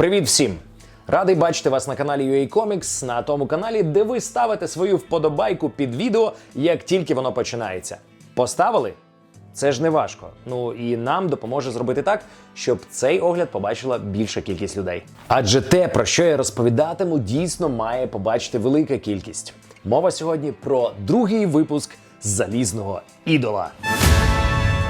Привіт всім! Радий бачити вас на каналі UA Comics, на тому каналі, де ви ставите свою вподобайку під відео, як тільки воно починається. Поставили? Це ж не важко. Ну і нам допоможе зробити так, щоб цей огляд побачила більша кількість людей. Адже те, про що я розповідатиму, дійсно має побачити велика кількість. Мова сьогодні про другий випуск залізного ідола.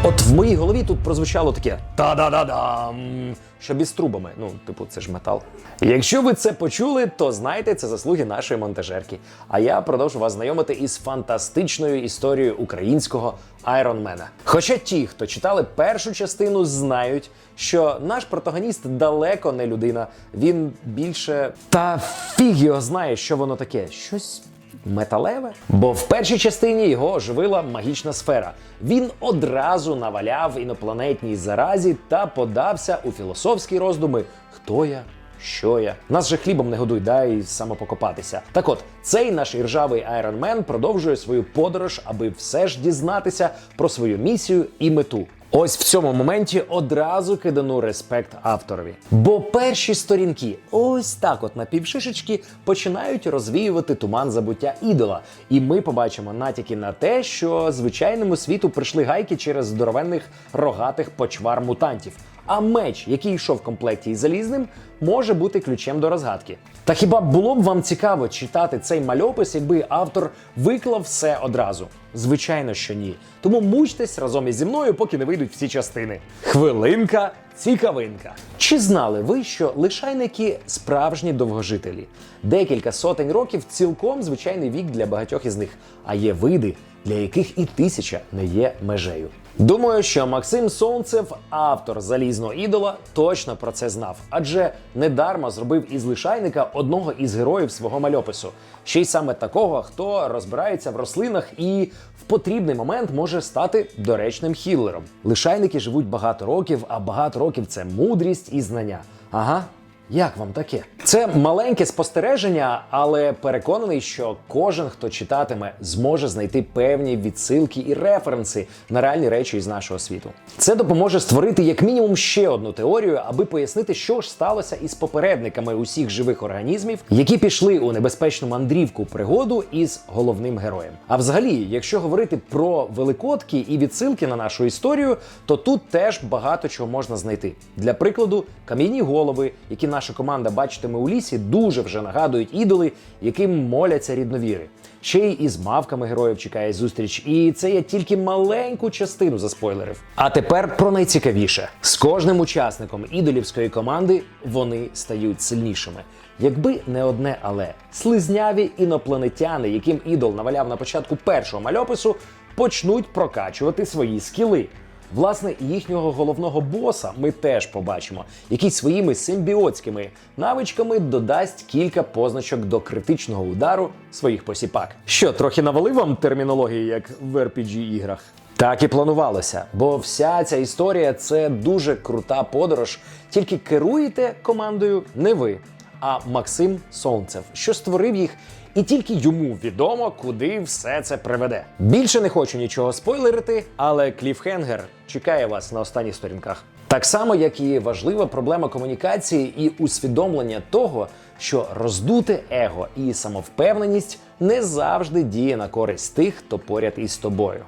От в моїй голові тут прозвучало таке та-да-да-дам, що без трубами. Ну, типу, це ж метал. Якщо ви це почули, то знайте, це заслуги нашої монтажерки. А я продовжу вас знайомити із фантастичною історією українського айронмена. Хоча ті, хто читали першу частину, знають, що наш протагоніст далеко не людина. Він більше та фіг його знає, що воно таке. Щось металеве? Бо в першій частині його оживила магічна сфера. Він одразу наваляв інопланетній заразі та подався у філософські роздуми: хто я? Що я? Нас же хлібом не годуй, дай самопокопатися. Так от, цей наш іржавий айронмен продовжує свою подорож, аби все ж дізнатися про свою місію і мету. Ось в цьому моменті одразу кидану респект авторові. Бо перші сторінки, ось так, от на півшишечки, починають розвіювати туман забуття ідола. І ми побачимо натяки на те, що звичайному світу прийшли гайки через здоровенних рогатих почвар мутантів. А меч, який йшов в комплекті із залізним, може бути ключем до розгадки. Та хіба було б вам цікаво читати цей мальопис, якби автор виклав все одразу? Звичайно, що ні. Тому мучтесь разом із зі мною, поки не вийдуть всі частини. Хвилинка, цікавинка. Чи знали ви, що лишайники справжні довгожителі? Декілька сотень років цілком звичайний вік для багатьох із них, а є види, для яких і тисяча не є межею. Думаю, що Максим Сонцев, автор залізного ідола, точно про це знав, адже недарма зробив із лишайника одного із героїв свого мальопису. Ще й саме такого, хто розбирається в рослинах і в потрібний момент може стати доречним хіллером. Лишайники живуть багато років, а багато років це мудрість і знання. Ага. Як вам таке? Це маленьке спостереження, але переконаний, що кожен, хто читатиме, зможе знайти певні відсилки і референси на реальні речі із нашого світу. Це допоможе створити як мінімум ще одну теорію, аби пояснити, що ж сталося із попередниками усіх живих організмів, які пішли у небезпечну мандрівку пригоду із головним героєм. А взагалі, якщо говорити про великодки і відсилки на нашу історію, то тут теж багато чого можна знайти. Для прикладу, кам'яні голови, які наша команда бачитиме у лісі, дуже вже нагадують ідоли, яким моляться рідновіри. Ще й із мавками героїв чекає зустріч, і це я тільки маленьку частину заспойлерив. А тепер про найцікавіше: з кожним учасником ідолівської команди вони стають сильнішими. Якби не одне, але слизняві інопланетяни, яким ідол наваляв на початку першого мальопису, почнуть прокачувати свої скіли. Власне, їхнього головного боса ми теж побачимо, який своїми симбіотськими навичками додасть кілька позначок до критичного удару своїх посіпак. Що, трохи навалив вам термінології, як в rpg іграх? Так і планувалося, бо вся ця історія це дуже крута подорож. Тільки керуєте командою не ви, а Максим Солнцев, що створив їх і тільки йому відомо, куди все це приведе. Більше не хочу нічого спойлерити, але кліфхенгер чекає вас на останніх сторінках. Так само, як і важлива проблема комунікації і усвідомлення того, що роздуте его і самовпевненість не завжди діє на користь тих, хто поряд із тобою.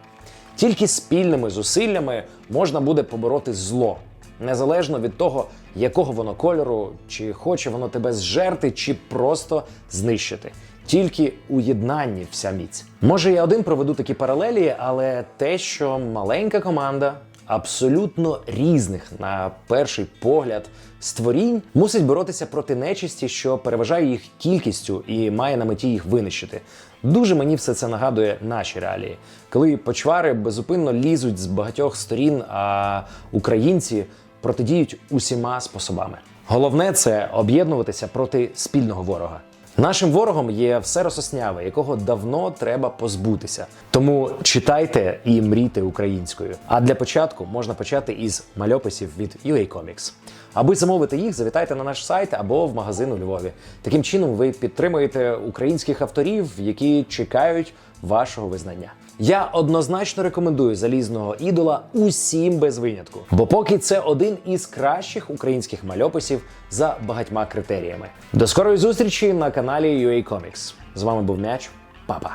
Тільки спільними зусиллями можна буде побороти зло, незалежно від того, якого воно кольору, чи хоче воно тебе зжерти, чи просто знищити. Тільки у єднанні вся міць. Може, я один проведу такі паралелі, але те, що маленька команда абсолютно різних на перший погляд створінь мусить боротися проти нечисті, що переважає їх кількістю і має на меті їх винищити. Дуже мені все це нагадує наші реалії, коли почвари безупинно лізуть з багатьох сторін, а українці протидіють усіма способами. Головне це об'єднуватися проти спільного ворога. Нашим ворогом є все рососняве, якого давно треба позбутися. Тому читайте і мрійте українською. А для початку можна почати із мальописів від UA Comics. Аби замовити їх, завітайте на наш сайт або в магазин у Львові. Таким чином ви підтримуєте українських авторів, які чекають вашого визнання. Я однозначно рекомендую залізного ідола усім без винятку. Бо поки це один із кращих українських мальописів за багатьма критеріями. До скорої зустрічі на каналі UA Comics. З вами був м'яч, папа.